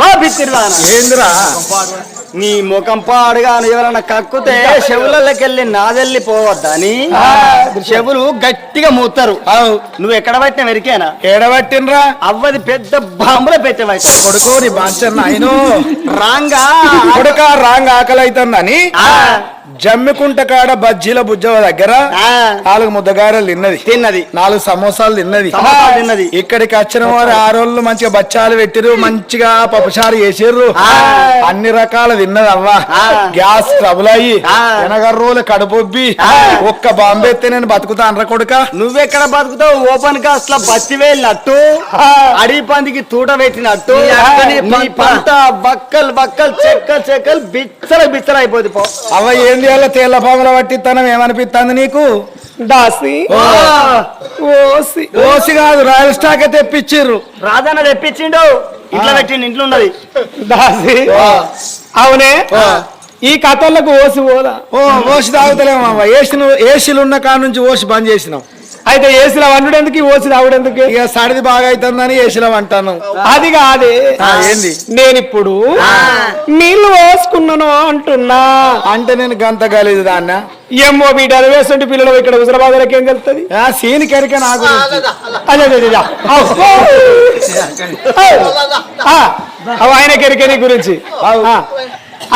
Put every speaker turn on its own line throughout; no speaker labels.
ఓ బిత్తిరివాన.
ఏందిరా?
నీ ముఖం పాడుగాను ఎవరన్నా కక్కుతే చెవులకి వెళ్ళి నాదెళ్ళి పోవద్దని చెవులు గట్టిగా మూతారు నువ్వు ఎక్కడ పట్టిన వెరికేనా?
ఏడబట్టినరా
అవ్వది పెద్ద బాంబులో పెట్టేవైతే
కొడుకో నీ నాయను
రాంగా.
కొడుక రాంగ్ ఆకలి అవుతుందని జమ్మికుంట కాడ బజ్జీల బుజ్జవ దగ్గర నాలుగు ముద్దగారలు తిన్నది
తిన్నది
నాలుగు సమోసాలు తిన్నది
తిన్నది.
ఇక్కడికి వచ్చిన వారు ఆ రోజులు మంచిగా బచ్చాలు పెట్టిరు మంచిగా పప్పుచారు చేసిర్రు. అన్ని రకాల తిన్నది అవ్వ. గ్యాస్ ట్రబుల్ అయ్యి
ఆ.
ఎనగర్రోలు కడుపొబ్బి. ఒక్క బాంబే ఎత్తే నేను బతుకుతా అనరా కొడుక
నువ్వెక్కడ బతుకుతావు ఓపెన్ కాస్ట్లో బస్తి వెళ్ళినట్టు అడవి పందికి తూట పెట్టినట్టు
పంట.
బక్కలు బక్కలు చెక్కలు చెక్కలు బిచ్చల బిచ్చల అయిపోతుంది పో
అవ్వ ఏంది వాళ్ళ తేళ్ళ పాముల పట్టిత్తనం ఏమనిపిస్తుంది నీకు?
దాసి. ఓసి.
ఓసి కాదు రాయల్ స్టాక్ తెప్పించిర్రు
రాజన్న తెప్పించిండు. ఇంట్లో పెట్టిండు ఇంట్లో ఉన్నది.
దాసి. అవునే? ఈ కథలకు ఓసి పోదా?
ఓ ఓసి తాగుతలేము అవ్వ ఏసీ ఏసీలు ఉన్న కాడ నుంచి ఓసి బంద్ చేసినాం
అయితే ఏసులో వండుడెందుకు ఈ ఓసి తాగుడెందుకు
ఇక సడిది బాగా అవుతుందని ఏసీలో అంటాను
అది కాదే.
ఆ, ఏంది?
నేనిప్పుడు నీళ్ళు పోసుకున్నాను అంటున్నా.
అంటే నేను గంత గలీదు దాన్న.
ఏమో వీటి అలవేస్తుంటే పిల్లలు ఇక్కడ హుజరాబాద్కి ఏం కలుగుతుంది
ఆ సీన్ కరిక నాకు
అదే ఆయన కెరికెరి గురించి.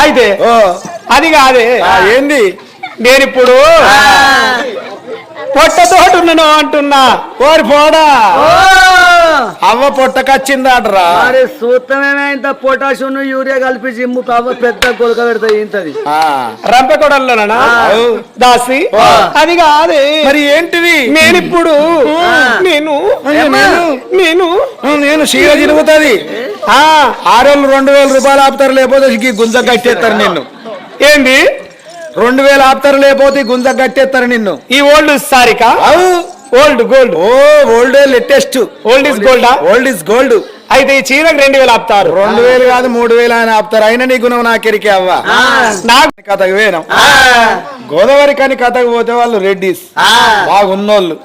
అయితే
ఓ.
అది కాదే.
ఆ, ఏంది?
నేనిప్పుడు పొట్టతోటి ఉన్నాను అంటున్నా.
ఓరి పోడా. అవ్వ పొట్టకచ్చిందాటరా
మరి సూత్రమే ఇంత పొటాషియం యూరియా కలిపి జిమ్ము కావ పెద్ద కొలక పెడతాయి ఇంతది
రంపకొడల్లోనా. దాసి? అది కాదే.
మరి ఏంటిది?
నేనిప్పుడు నేను
నేను
నేను
నేను చీర తిరుగుతుంది.
ఆ.
ఆరోళ్ళు రెండు వేల రూపాయలు ఆపుతారు లేకపోతే గుంజ కట్టేస్తారు నిన్ను.
ఏంది?
రెండు వేలు ఆపుతారు లేకపోతే గుంజ కట్టేస్తారు నిన్ను.
ఈ old Sarika? Old gold.
Oh old latest.
Old is గోల్డా?
Old is gold.
అయితే ఈ చీరకు రెండు వేలు ఆపుతారు.
రెండు వేలు కాదు మూడు వేలు అని ఆపుతారు. అయినా నీ గుణం నాకెరికే అవ్వ.
నాకు
కథకు వేనం గోదావరి కాని కథకు పోతే వాళ్ళు రెడ్డిస్. బాగున్నోళ్ళు.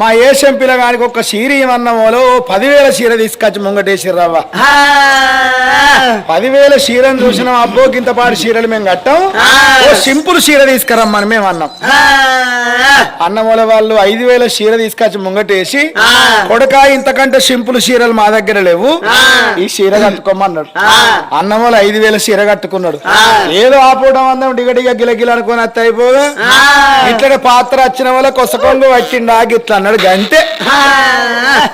మా ఏషియం పిల్లగానికి ఒక ఇవన్న వాళ్ళు పదివేల చీర తీసుకొచ్చి ముంగటేసిర్రవ్వ. పదివేల చీరను చూసినాం అబ్బో గింత పాటి చీరలు మేము కట్టాం. ఓ సింపుల్ చీర తీసుకురమ్మని మేము అన్నాం. అన్నమూల వాళ్ళు ఐదు వేల చీర తీసుకొచ్చి ముంగటేసి కొడక ఇంతకంటే సింపుల్ చీరలు మా దగ్గర లేవు. ఈ చీర కట్టుకోమన్నాడు. అన్నమూల ఐదు వేల చీర కట్టుకున్నాడు. ఏదో ఆపోవడం అందం డిగడిగా గిలగిల అనుకుని అత్త అయిపోగా ఇట్లనే పాత్ర వచ్చిన వాళ్ళ కొసకొంగు వచ్చిండా గిట్ల అన్నాడు గంతే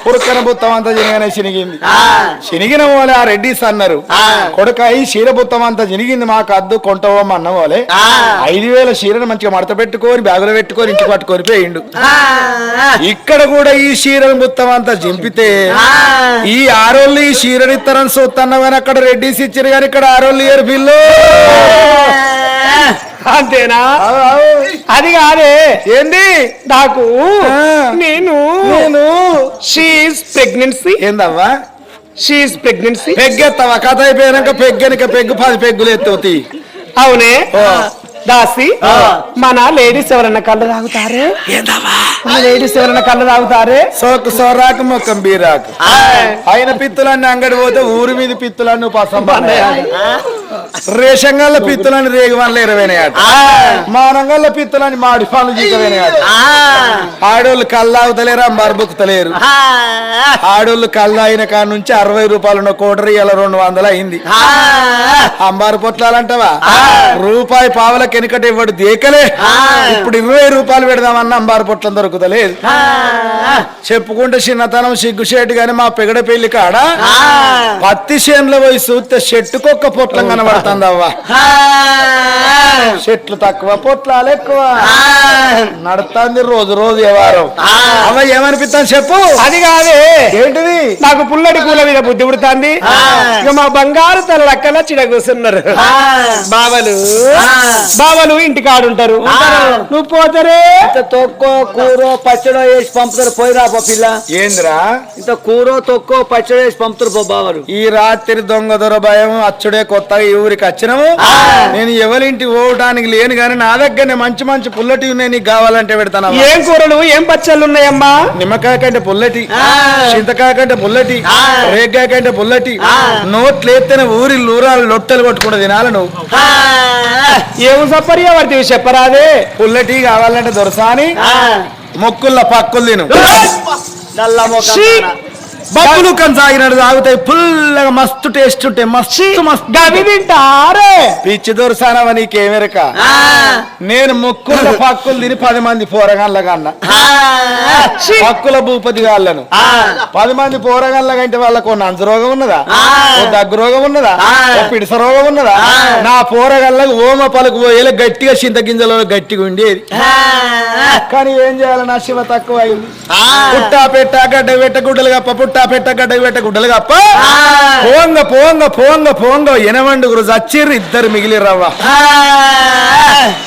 పురుక్కన బుత్తం అంతా జినగానే చినిగింది. చినిగిన వాళ్ళే ఆ రెడ్డిస్ అన్నారు కొడుక ఈ చీర బుత్తం అంతా చినిగింది మాకు అద్దు కొంటవమ్మ అన్న వాళ్ళే. ఐదు వేల చీరను మంచిగా మడత పెట్టుకొని బ్యాగులో పెట్టుకొని ఇంటికి పట్టుకొని పోయిండు. ఇక్కడ కూడా ఈ చీరను బుత్తం అంతా చింపితే ఈ ఆరోళ్ళు ఈ చీరని ఇస్తారని చూస్తున్నాం కానీ అక్కడ రెడ్డిస్ ఇచ్చారు కానీ ఇక్కడ ఆరోళ్ళు ఇయర్ బిల్లు
అంతేనా? అది కాదే.
ఏంది?
నాకు. నేను
నేను.
షీఈ్ ప్రెగ్నెన్సీ
ఏందవ్వా?
షీఈ్ ప్రెగ్నెన్సీ
పెగ్గెత్తావా? కథ అయిపోయాక పెగ్గనిక పెగ్గు పది పెగ్గులు ఎత్తువుతి.
అవునే. దాసి మన లేడీస్ ఎవరన్నా కళ్ళు తాగుతారే మన లేడీస్ ఎవరన్నా కళ్ళు తాగుతారే
సోకు సోరాకు మొక్కం బీరాకు. ఆయన పిత్తులన్నీ అంగడి పోతే ఊరి మీద పిత్తులన్నీ పసం రేషంగల్ల పిత్తులని రేగు వనలు ఇరవైనాయట మానంగల్ల పిత్తులని మాడి పనులు జీకవేనాయట. ఆడోళ్ళు కళ్ళు తాగుతలేరు అంబారు బుక్కుతలేరు ఆడోళ్ళు కళ్ళు అయిన కాడ నుంచి అరవై రూపాయలు ఉన్న కోటరి ఇలా రెండు వందలు అయింది. అంబారు పొట్లాలంటావా? రూపాయి పావుల కెనకట ఇవ్వడు దేకలే. ఇప్పుడు ఇరవై రూపాయలు పెడదామన్న అంబారు పొట్లం దొరుకుతలేదు. చెప్పుకుంటే చిన్నతనం సిగ్గుషేటు గాని మా పెగడ పెళ్ళి కాడ? పత్తి చేనులో పోయి చూస్తే చెట్టుకొక్క పొట్లం కనబడుతుంది అవ్వ చెట్లు తక్కువ పొట్లాలు ఎక్కువ. నడుతుంది రోజు రోజు వ్యవహారం అవ్వ ఏమనిపిస్తాను చెప్పు?
అది కాదే.
ఏంటిది?
నాకు పుల్లడి కూల మీద బుద్ధి పుడుతుంది. ఇక మా బంగారు తన లక్కన చిడ కూర్చున్నారు బావలు. బావలు ఇంటి కాడుంటారు నువ్వు పోతారే.
ఇంత తొక్కో కూరో పచ్చడో వేసి పంపుతారు. పోయిరా పో పిల్ల.
ఏందిరా?
ఇంత కూరో తొక్కో పచ్చడో వేసి పంపుతారు పో బావరు
ఈ రాత్రి దొంగ దొర భయం అచ్చుడే కొత్తగా ఈ ఊరికి వచ్చినాము. నేను ఎవరింటి పోవటానికి లేను గాని నా దగ్గరనే మంచి మంచి పుల్లటి ఉన్నాయి నీకు కావాలంటే పెడతాను
ఏం కూరలు? ఏం పచ్చళ్ళు ఉన్నాయమ్మా?
నిమ్మకాయ కంటే పుల్లటి చింతకాయ కంటే పుల్లటి రేగ్గాయ కంటే పుల్లటి నోట్లు ఎత్తేనే ఊరి లూరాలు లొట్టలు కొట్టుకుంటూ తినాలి నువ్వు.
ఏం సపర్య పడితే చెప్పరాదే?
పుల్లటి కావాలంటే దొరసాని మొక్కుల పక్కులు తిను.
నల్ల! మొక్క
బబ్బులు కన్ తాగుతాయి పుల్లగా మస్తు టేస్ట్ ఉంటాయి మస్తు మస్తు
గవి తింటారే
పిచ్చి దొరసానవ నీకేమెరక నేను ముక్కుల పక్కులు తిని పది మంది పోరగాళ్ళగా అన్న పక్కుల భూపతి గాళ్ళను. పది మంది పోరగాళ్ళ కంటే వాళ్ళకు నంజు రోగం ఉన్నదా? ఓ దగ్గు రోగం ఉన్నదా? ఓ పిడిస రోగం ఉన్నదా? నా పోరగాళ్ళకు ఓమ పలుకు పోయేలా గట్టిగా చింత గింజలో గట్టిగా ఉండేది. కానీ ఏం చేయాలి? నా శివ తక్కువ అయింది పుట్టా పెట్ట గడ్డ పెట్ట గుడ్డలు కప్ప పుట్టా పెట్ట గడ్డ పెట్ట గుడ్డలు కప్ప పోంగ పోంగ పోంగ పోంగ ఎనమండుగురు చచ్చిర్రు ఇద్దరు మిగిలి రవ్వ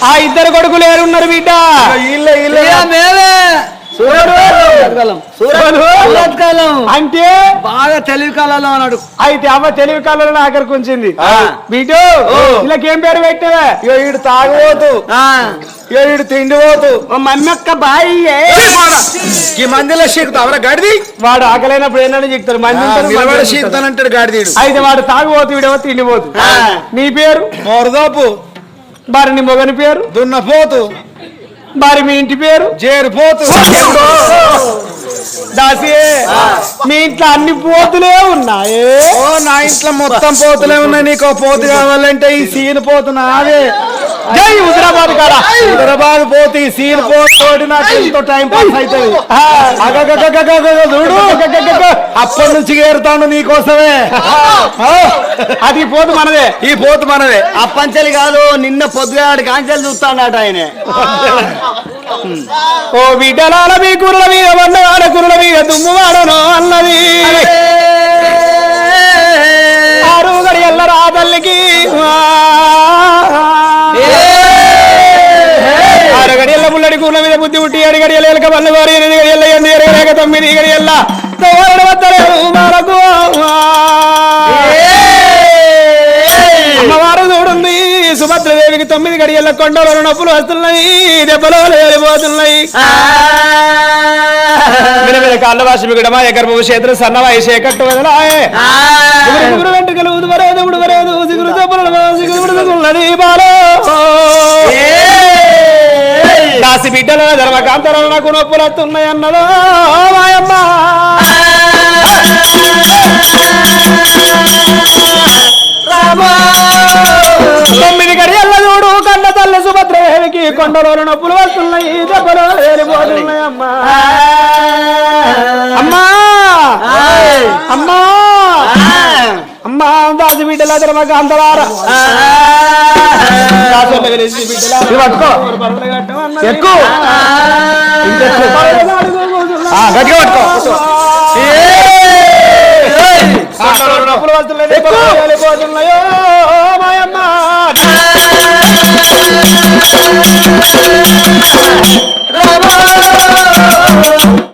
ఆ ఇద్దరు కొడుకులు ఏరున్నారు బిడ్డ
ఇల్లే ఇల్లే
మేమే సూరత్కాలం సూరత్కాలం
అంటే
బాగా తెలివి కాలంలో ఉన్నాడు.
అయితే అవ్వ తెలివి కాలంలో ఆఖరికి ఉంచింది. బిడ్డు వీళ్ళకేం పేరు పెట్టావే?
ఇక ఈడు తాగబోతు. ఇక ఈడు తిండిపోతు
మమ్మక్క బాయి
ఈ మందిలో శీకుతావరా గడిది?
వాడు ఆకలైనప్పుడు ఏంటని చెప్తారు మంది.
శీకుతానంటాడు గాడిదీడు
అయితే వాడు తాగుబోతు వీడేమో తిండిపోతు నీ పేరు?
మొరదోపు.
మరి నీ మొగని పేరు?
దున్నపోతు.
మరి మీ ఇంటి పేరు?
చేరిపోతు
దాసి మీ ఇంట్లో అన్ని పోతులే ఉన్నాయే?
ఓ నా ఇంట్లో మొత్తం పోతులే ఉన్నాయి. నీకు పోతు కావాలంటే ఈ సీన్ పోతు నాదే.
జై హుజరాబాద్ కాడ
హైదరాబాద్ పోతు సీన్ నాకు ఎంతో టైం పాస్ అవుతుంది చూడు. అప్పటి నుంచి ఏరుతాను నీకోసమే.
అది పోతు మనదే.
ఈ పోతు మనదే.
అప్పంచలి కాదు నిన్న పొద్దుగాడు కాంచెలు చూస్తాడట ఆయన.
ఓ బిడ్డలాల మీ కురుల మీద వందవాడ కురుల మీద దుమ్ము వాడను అన్నది ఆరు గడియల్ల రా ముల్లడి కూర్ల మీద బుద్ధి పుట్టి ఎలక వారి ఎనిమిది గడియల్ల ఎనిమిది ఎరగలేక తొమ్మిది గడియల్ల అమ్మవారు చూడుంది సుభద్రదేవికి తొమ్మిది గడియల్ల కొండలో నొప్పులు వస్తున్నాయి దెబ్బలో లేలిపోతున్నాయి మీద మీద కాళ్ళ వాసి మిగడమా ఎగర్భ క్షేత్రం సన్నవాయి చేకట్టు వదలాయే. గురు గురు వెంట్రుకలు ఉదువరేదు ఉడువరేదు సిగురు బాలో దాసి బిడ్డల ధర్మకాంతరాలు నాకు నొప్పులు వస్తున్నాయి అన్నదో మాయమ్మ తొమ్మిది గడియల్ల చూడు కన్న తల్లి సుభద్రదేవికి కొండలో నొప్పులు వస్తున్నాయి దెబ్బలు ఏరిపోతున్నాయి దాసి బిడ్డల
ఎక్కువ గట్టిగా పట్టుకో.